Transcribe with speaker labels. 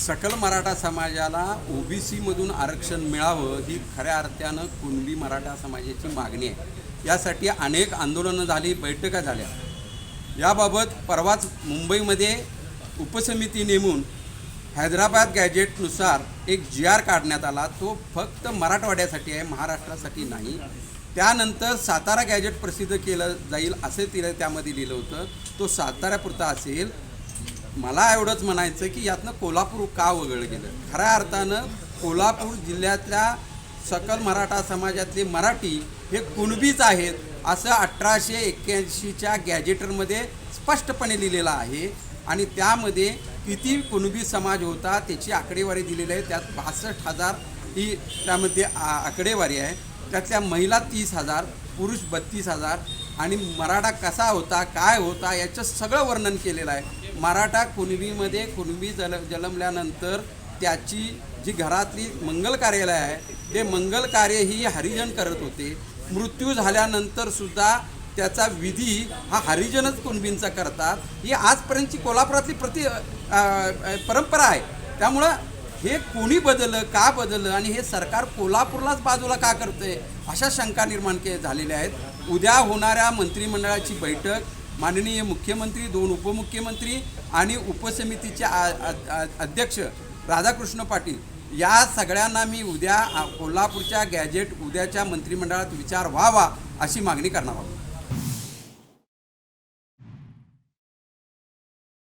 Speaker 1: सकल मराठा समाजाला ओबीसीमधून आरक्षण मिळावं ही खऱ्या अर्थानं कुणबी मराठा समाजाची मागणी आहे. यासाठी अनेक आंदोलनं झाली बैठका झाल्या. याबाबत परवाच मुंबईमध्ये उपसमिती नेमून हैदराबाद गॅजेटनुसार एक जी आर काढण्यात आला. तो फक्त मराठवाड्यासाठी आहे महाराष्ट्रासाठी नाही. त्यानंतर सातारा गॅजेट प्रसिद्ध केलं जाईल असं तिला त्यामध्ये लिहिलं होतं. तो साताऱ्यापुरता असेल. मला एवढंच म्हणायचं की यातनं कोल्हापूर का वगळलं गेलं? खऱ्या अर्थानं कोल्हापूर जिल्ह्यातल्या सकल मराठा समाजातले मराठी हे कुणबीच आहेत असं अठराशे एक्क्याऐंशीच्या गॅजेटरमध्ये स्पष्टपणे लिहिलेलं आहे. आणि त्यामध्ये किती कुणबी समाज होता त्याची आकडेवारी दिलेली आहे. त्यात बासष्ट हजार ही त्यामध्ये आ- आकडेवारी आहे. त्यातल्या महिला तीस हजार पुरुष बत्तीस हजार आणि मराठा कसा होता काय होता याचं सगळं वर्णन केलेलं आहे. मराठा कुणबीमध्ये कुणबी जल जन्मल्यानंतर त्याची जी घरातली मंगल कार्यालय आहे ते मंगल कार्य ही हरिजन करत होते. मृत्यू झाल्यानंतर सुद्धा त्याचा विधी हा हरिजनच कुणबींचा करतात. ही आजपर्यंतची कोल्हापुरातली प्रति परंपरा आहे. त्यामुळं हे कोणी बदललं का बदललं आणि हे सरकार कोल्हापूरलाच बाजूला का करतंय अशा शंका निर्माण के झालेल्या आहेत. उद्या होणाऱ्या मंत्रिमंडळाची बैठक माननीय मुख्यमंत्री दोन उपमुख्यमंत्री आणि उपसमितीचे आ- अध्यक्ष राधाकृष्ण पाटील. या सगळ्यांना मी उद्या कोल्हापूरच्या गॅजेट उद्याच्या मंत्रिमंडळात विचार व्हावा अशी मागणी करणार आहोत.